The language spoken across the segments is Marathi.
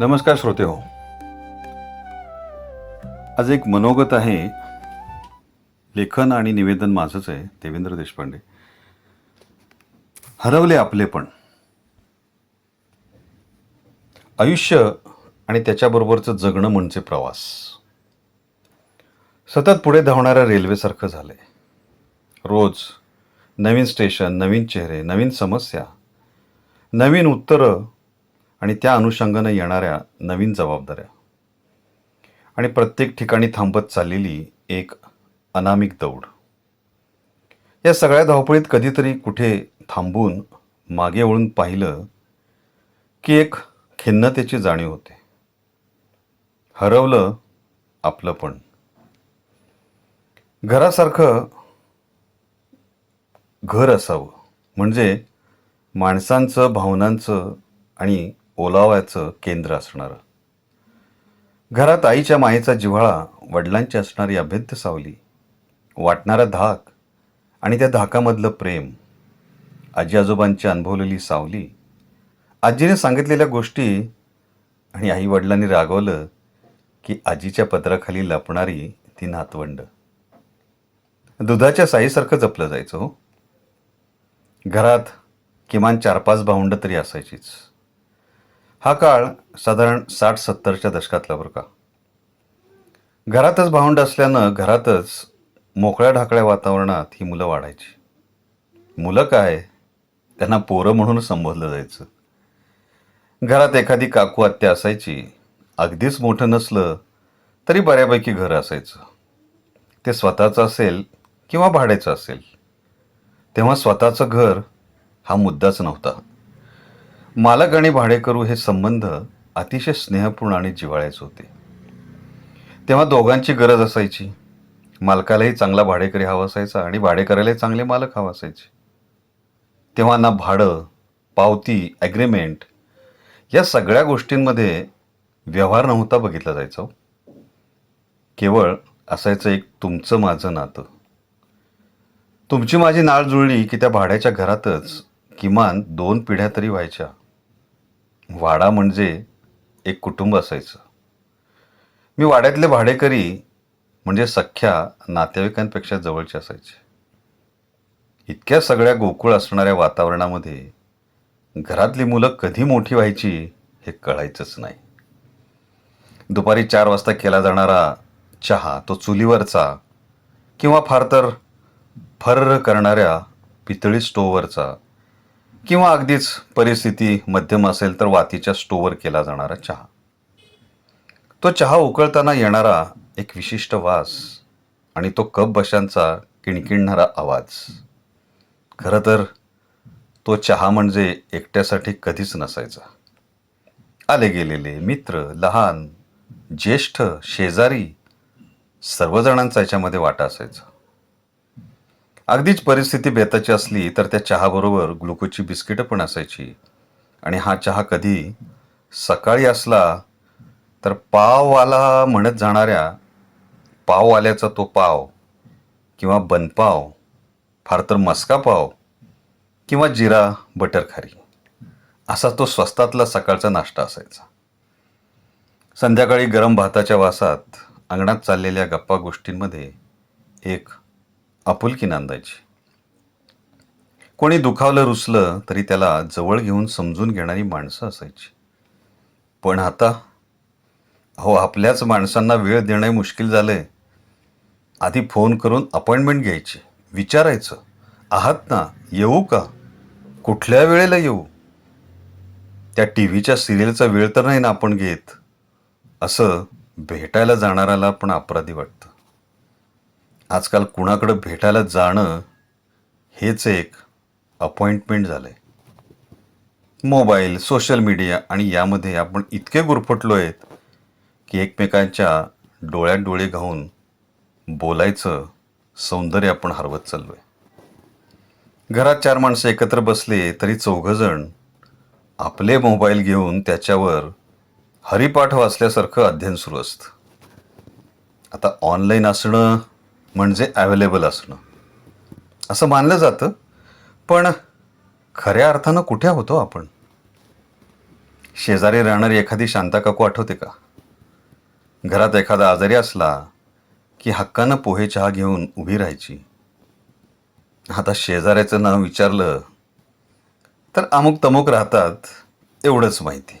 नमस्कार श्रोते हो. आज एक मनोगत आहे. लेखन आणि निवेदन माझंच आहे देवेंद्र देशपांडे. हरवले आपले पण. आयुष्य आणि त्याच्याबरोबरचं जगणं म्हणजे प्रवास. सतत पुढे धावणाऱ्या रेल्वेसारखं झालंय. रोज नवीन स्टेशन नवीन चेहरे नवीन समस्या नवीन उत्तरं आणि त्या अनुषंगानं येणाऱ्या नवीन जबाबदाऱ्या. आणि प्रत्येक ठिकाणी थांबत चाललेली एक अनामिक दौड. या सगळ्या धावपळीत कधीतरी कुठे थांबून मागे वळून पाहिलं की एक खिन्नतेची जाणीव होते. हरवलं आपलं पण. घरासारखं घर असावं. म्हणजे माणसांचं भावनांचं आणि ओलाव्याचं केंद्र असणारं. घरात आईच्या मायेचा जिव्हाळा वडिलांची असणारी अभेद्य सावली वाटणारा धाक आणि त्या धाकामधलं प्रेम आजी आजोबांची अनुभवलेली सावली आजीने सांगितलेल्या गोष्टी आणि आई वडिलांनी रागवलं की आजीच्या पत्राखाली लपणारी ती नातवंड. दुधाच्या साईसारखं जपलं जायचं हो. घरात किमान चार पाच भावंड तरी असायचीच. हा काळ साधारण साठ सत्तरच्या दशकातला बरं का. घरातच भावंड असल्यानं घरातच मोकळ्या ढाकळ्या वातावरणात ही मुलं वाढायची. मुलं काय? त्यांना पोरं म्हणून संबोधलं जायचं. घरात एखादी काकू आत्या असायची. अगदीच मोठं नसलं तरी बऱ्यापैकी घर असायचं. ते स्वतःचं असेल किंवा भाड्याचं असेल. तेव्हा स्वतःचं घर हा मुद्दाच नव्हता. मालक आणि भाडेकरू हे संबंध अतिशय स्नेहपूर्ण आणि जिव्हाळ्याचे होते. तेव्हा दोघांची गरज असायची. मालकालाही चांगला भाडेकरी हवा असायचा आणि भाडेकऱ्यालाही चांगले मालक हवा असायचे. तेव्हा ना भाडं पावती ॲग्रीमेंट या सगळ्या गोष्टींमध्ये व्यवहार नव्हता बघितला जायचा हो. केवळ असायचं एक तुमचं माझं नातं. तुमची माझी नाळ जुळली की त्या भाड्याच्या घरातच किमान दोन पिढ्या तरी व्हायच्या. वाडा म्हणजे एक कुटुंब असायचं. मी वाड्यातले भाडेकरी म्हणजे सख्या नातेवाईकांपेक्षा जवळचे असायचे. इतक्या सगळ्या गोकुळ असणाऱ्या वातावरणामध्ये घरातली मुलं कधी मोठी व्हायची हे कळायचंच नाही. दुपारी चार वाजता केला जाणारा चहा तो चुलीवरचा किंवा फार तर फर्र करणाऱ्या पितळी स्टोवरचा किंवा अगदीच परिस्थिती मध्यम असेल तर वातीच्या स्टोवर केला जाणारा चहा. तो चहा उकळताना येणारा एक विशिष्ट वास आणि तो कप बशांचा किणकिणणारा आवाज. खरं तर तो चहा म्हणजे एकट्यासाठी कधीच नसायचा. आले गेलेले मित्र लहान ज्येष्ठ शेजारी सर्वजणांचा याच्यामध्ये वाटा असायचा. अगदीच परिस्थिती बेताची असली तर त्या चहाबरोबर ग्लुकोजची बिस्किटं पण असायची. आणि हा चहा कधी सकाळी असला तर पाववाला म्हणत जाणाऱ्या पाववाल्याचा तो पाव किंवा बनपाव फार तर मस्का पाव किंवा जिरा बटर खारी असा तो स्वस्तातला सकाळचा नाश्ता असायचा. संध्याकाळी गरम भाताच्या वासात अंगणात चाललेल्या गप्पा गोष्टींमध्ये एक आपुलकी नांदायची कोणी दुखावलं रुसलं तरी त्याला जवळ घेऊन समजून घेणारी माणसं असायची. पण आता हो आपल्याच माणसांना वेळ देणं मुश्किल झालंय. आधी फोन करून अपॉइंटमेंट घ्यायची विचारायचं आहात ना येऊ का? कुठल्या वेळेला येऊ? त्या टी व्हीच्या सिरियलचा वेळ तर नाही ना आपण घेत. असं भेटायला जाणाऱ्याला पण अपराधी वाटतं. आजकाल कुणाकडं भेटायला जाणं हेच एक अपॉइंटमेंट झालं आहे मोबाईल सोशल मीडिया आणि यामध्ये आपण इतके गुरफटलो आहेत की एकमेकांच्या डोळ्यात डोळे घाऊन बोलायचं सौंदर्य आपण हरवत चाललो आहे घरात चार माणसं एकत्र बसले तरी चौघजण आपले मोबाईल घेऊन त्याच्यावर हरिपाठ वाचल्यासारखं अध्ययन सुरू असतं. आता ऑनलाईन असणं म्हणजे अवेलेबल असणं. असं मानलं जातं पण खऱ्या अर्थानं कुठे होतो आपण? शेजारी राहणारी एखादी शांता काकू आठवते का? घरात एखादा आजारी असला की हक्कानं पोहे चहा घेऊन उभी राहायची. आता शेजाऱ्याचं नाव विचारलं तर अमुक तमुक राहतात एवढंच माहिती.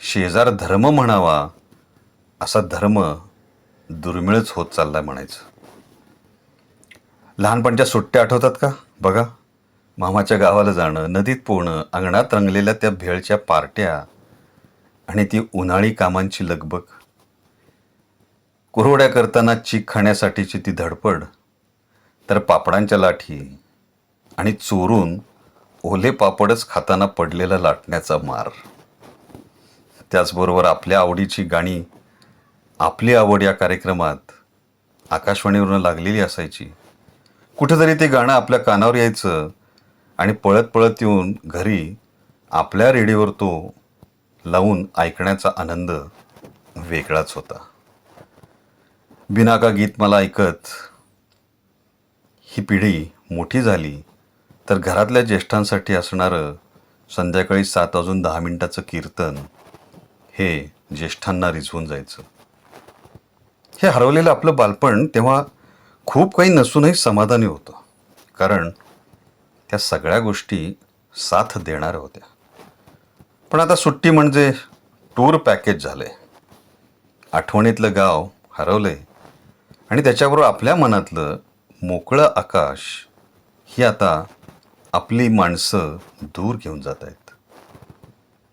शेजार धर्म म्हणावा असा धर्म दुर्मिळच होत चाललाय म्हणायचं. लहानपणच्या सुट्ट्या आठवतात का? बघा मामाच्या गावाला जाणं नदीत पोहणं अंगणात रंगलेल्या त्या भेळच्या पार्ट्या आणि ती उन्हाळी कामांची लगबग. कुरवड्या करताना चीक खाण्यासाठीची ती धडपड तर पापडांच्या लाठी आणि चोरून ओले पापडच खाताना पडलेला लाटण्याचा मार. त्याचबरोबर आपल्या आवडीची गाणी आपली आवड या कार्यक्रमात आकाशवाणीवरून लागलेली असायची. कुठेतरी ते गाणं आपल्या कानावर यायचं आणि पळत पळत येऊन घरी आपल्या रेडिओवर तो लावून ऐकण्याचा आनंद वेगळाच होता. बिना का गीत मला ऐकत ही पिढी मोठी झाली तर घरातल्या ज्येष्ठांसाठी असणारं संध्याकाळी सात वाजून दहा मिनिटाचं कीर्तन हे ज्येष्ठांना रिझवून जायचं. हे हरवलेलं आपलं बालपण तेव्हा खूप काही नसूनही समाधानी होतं. कारण त्या सगळ्या गोष्टी साथ देणाऱ्या होत्या. पण आता सुट्टी म्हणजे टूर पॅकेज झाले आठवणीतलं गाव हरवलं आणि त्याच्याबरोबर आपल्या मनातलं मोकळं आकाश ही आता आपली माणसं दूर घेऊन जात आहेत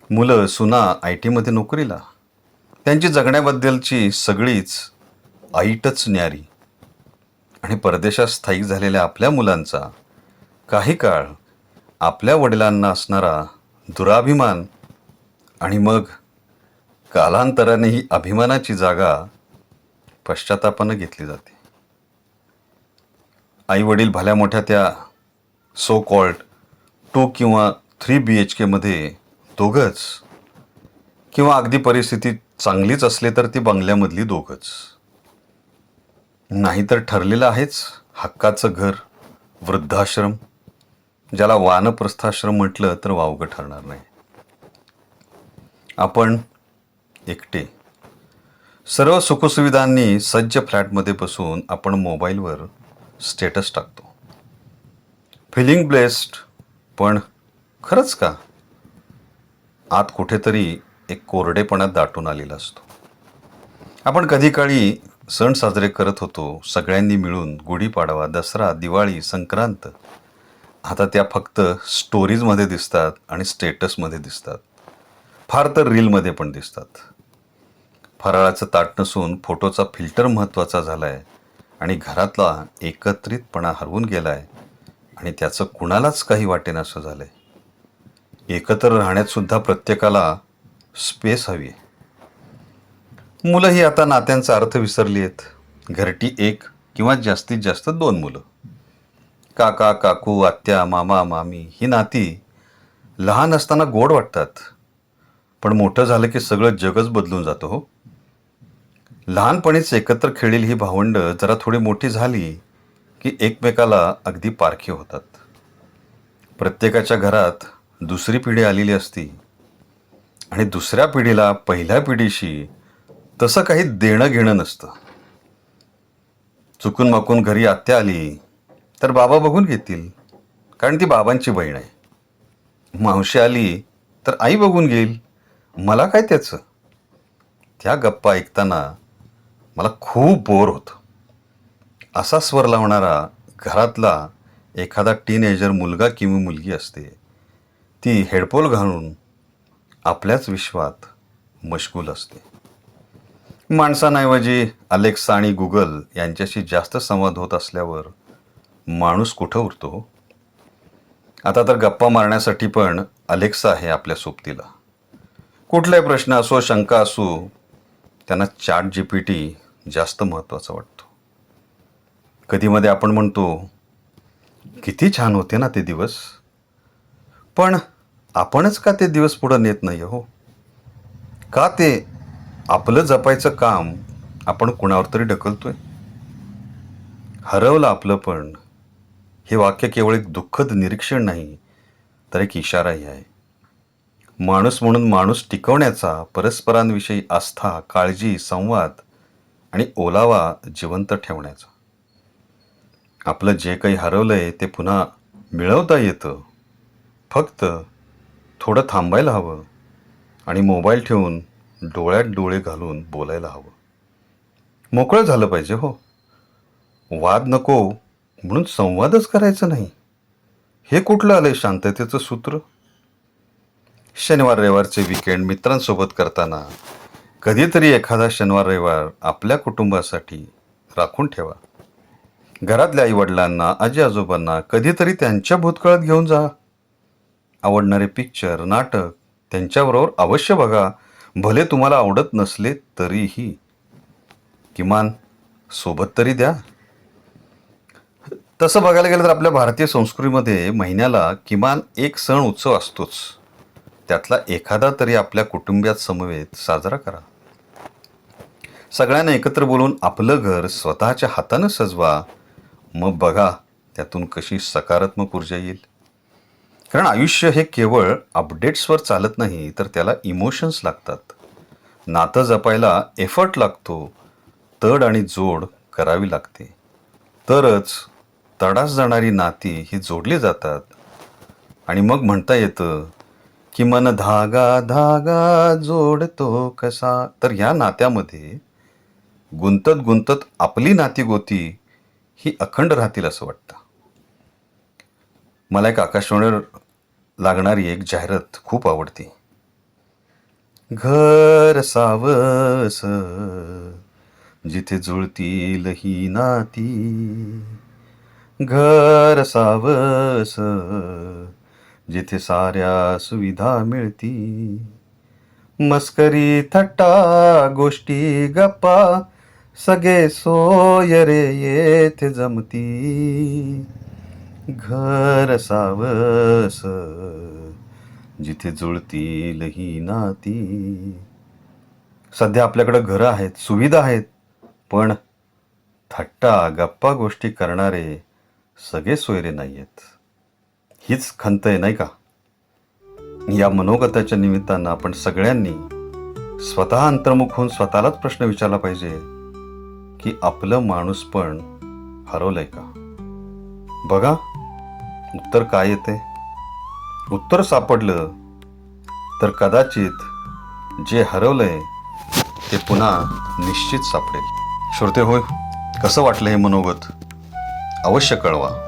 मुलं सुना आय टीमध्ये नोकरीला. त्यांची जगण्याबद्दलची सगळीच आईटच न्यारी. आणि परदेशात स्थायिक झालेल्या आपल्या मुलांचा काही काळ आपल्या वडिलांना असणारा दुराभिमान आणि मग कालांतराने ही अभिमानाची जागा पश्चातापानं घेतली जाते. आई वडील भल्या मोठ्या त्या सो कॉल्ड टू किंवा थ्री बी एच केमध्ये दोघंच किंवा अगदी परिस्थिती चांगलीच असली तर ती बंगल्यामधली दोघंच. नाहीतर ठरलेलं आहेच हक्काचं घर वृद्धाश्रम ज्याला वानप्रस्थाश्रम म्हटलं तर वावगं ठरणार नाही. आपण एकटे. सर्व सुखसुविधांनी सज्ज फ्लॅटमध्ये बसून आपण मोबाईलवर स्टेटस टाकतो. फिलिंग ब्लेस्ड पण खरंच का? आत कुठेतरी एक कोरडेपणा दाटून आलेला असतो. आपण कधी काळी सण साजरे करत होतो सगळ्यांनी मिळून गुढीपाडवा दसरा दिवाळी संक्रांत. आता त्या फक्त स्टोरीजमध्ये दिसतात आणि स्टेटसमध्ये दिसतात. फार तर रीलमध्ये पण दिसतात. फराळाचं ताट नसून फोटोचा फिल्टर महत्त्वाचा झाला आहे आणि घरातला एकत्रितपणा हरवून गेला आहे आणि त्याचं कुणालाच काही वाटेन असं झालं आहे एकत्र राहण्यातसुद्धा प्रत्येकाला स्पेस हवी आहे. मुलं ही आता नात्यांचा अर्थ विसरली आहेत. घरटी एक किंवा जास्तीत जास्त दोन मुलं. काका काकू आत्या मामा मामी ही नाती लहान असताना गोड वाटतात. पण मोठं झालं की सगळं जगच बदलून जातं हो. लहानपणीच एकत्र खेळलेली ही भावंडं जरा थोडी मोठी झाली की एकमेकाला अगदी पारखी होतात. प्रत्येकाच्या घरात दुसरी पिढी आलेली असती आणि दुसऱ्या पिढीला पहिल्या पिढीशी तसं काही देणं घेणं नसतं. चुकून माकून घरी आत्या आली तर बाबा बघून घेतील कारण ती बाबांची बहीण आहे. मावशी आली तर आई बघून घेईल. मला काय त्याचं? त्या गप्पा ऐकताना मला खूप बोर होतं. असा स्वर लावणारा घरातला एखादा टीनेजर मुलगा किंवा मुलगी असते ती हेडफोन घालून आपल्याच विश्वात मशगूल असते. माणसांऐवजी अलेक्सा आणि गुगल यांच्याशी जास्त संवाद होत असल्यावर माणूस कुठं उरतो? आता तर गप्पा मारण्यासाठी पण अलेक्सा आहे आपल्या सोबतीला. कुठलाही प्रश्न असो शंका असो त्यांना चॅट जी पी टी जास्त महत्त्वाचा वाटतो. कधीमध्ये आपण म्हणतो किती छान होते ना ते दिवस. पण आपणच का ते दिवस पुढं नेत नाही हो? का ते आपलं जपायचं काम आपण कुणावर तरी ढकलतोय? हरवलं आपलं पण हे वाक्य केवळ एक दुःखद निरीक्षण नाही तर एक इशाराही आहे. माणूस म्हणून माणूस टिकवण्याचा परस्परांविषयी आस्था काळजी संवाद आणि ओलावा जिवंत ठेवण्याचा. आपलं जे काही हरवलंय ते पुन्हा मिळवता येतं. फक्त थोडं थांबायला हवं आणि मोबाईल ठेवून डोळ्यात डोळे घालून बोलायला हवं. मोकळं झालं पाहिजे हो. वाद नको म्हणून संवादच करायचं नाही. हे कुठलं आलंय शांततेचं सूत्र? शनिवार रविवारचे विकेंड मित्रांसोबत करताना कधीतरी एखादा शनिवार रविवार आपल्या कुटुंबासाठी राखून ठेवा. घरातल्या आईवडिलांना आजी आजोबांना कधीतरी त्यांच्या भूतकाळात घेऊन जा. आवडणारे पिक्चर नाटक त्यांच्याबरोबर अवश्य बघा. भले तुम्हाला आवडत नसले तरीही किमान सोबत तरी द्या. तसं बघायला गेलं तर आपल्या भारतीय संस्कृतीमध्ये महिन्याला किमान एक सण उत्सव असतोच. त्यातला एखादा तरी आपल्या कुटुंबियात समवेत साजरा करा. सगळ्यांना एकत्र बोलून आपलं घर स्वतःच्या हातानं सजवा. मग बघा त्यातून कशी सकारात्मक ऊर्जा येईल. कारण आयुष्य हे केवळ अपडेट्सवर चालत नाही तर त्याला इमोशन्स लागतात. नातं जपायला एफर्ट लागतो तड आणि जोड करावी लागते. तरच तडास जाणारी नाती ही जोडली जातात. आणि मग म्हणता येतं की मन धागा धागा जोडतो कसा? तर ह्या नात्यामध्ये गुंतत गुंतत आपली नाती गोती ही अखंड राहतील असं वाटतं. मला एक आकाशवाणीवर लागणारी एक जाहिरात खूप आवडती. घर सावस जिथे जुळतील ही नाती. घर सावस जिथे साऱ्या सुविधा मिळती मस्करी थट्टा गोष्टी गप्पा सगळे सोय रे येथे जमती घर सावस जिथे जुळतील ही नाती. सध्या आपल्याकडं घरं आहेत सुविधा आहेत पण थट्टा गप्पा गोष्टी करणारे सगळे सोयरे नाही आहेत हीच खंत आहे नाही का? या मनोगताच्या निमित्तानं आपण सगळ्यांनी स्वतः अंतर्मुख होऊन स्वतःलाच प्रश्न विचारला पाहिजे की आपलं माणूस पण हरवलंय का? बघा. उत्तर काय येते? उत्तर सापडलं. तर कदाचित जे हरवलंय ते पुन्हा निश्चित सापडेल. श्रोते होय कसं वाटलं हे मनोगत? अवश्य कळवा.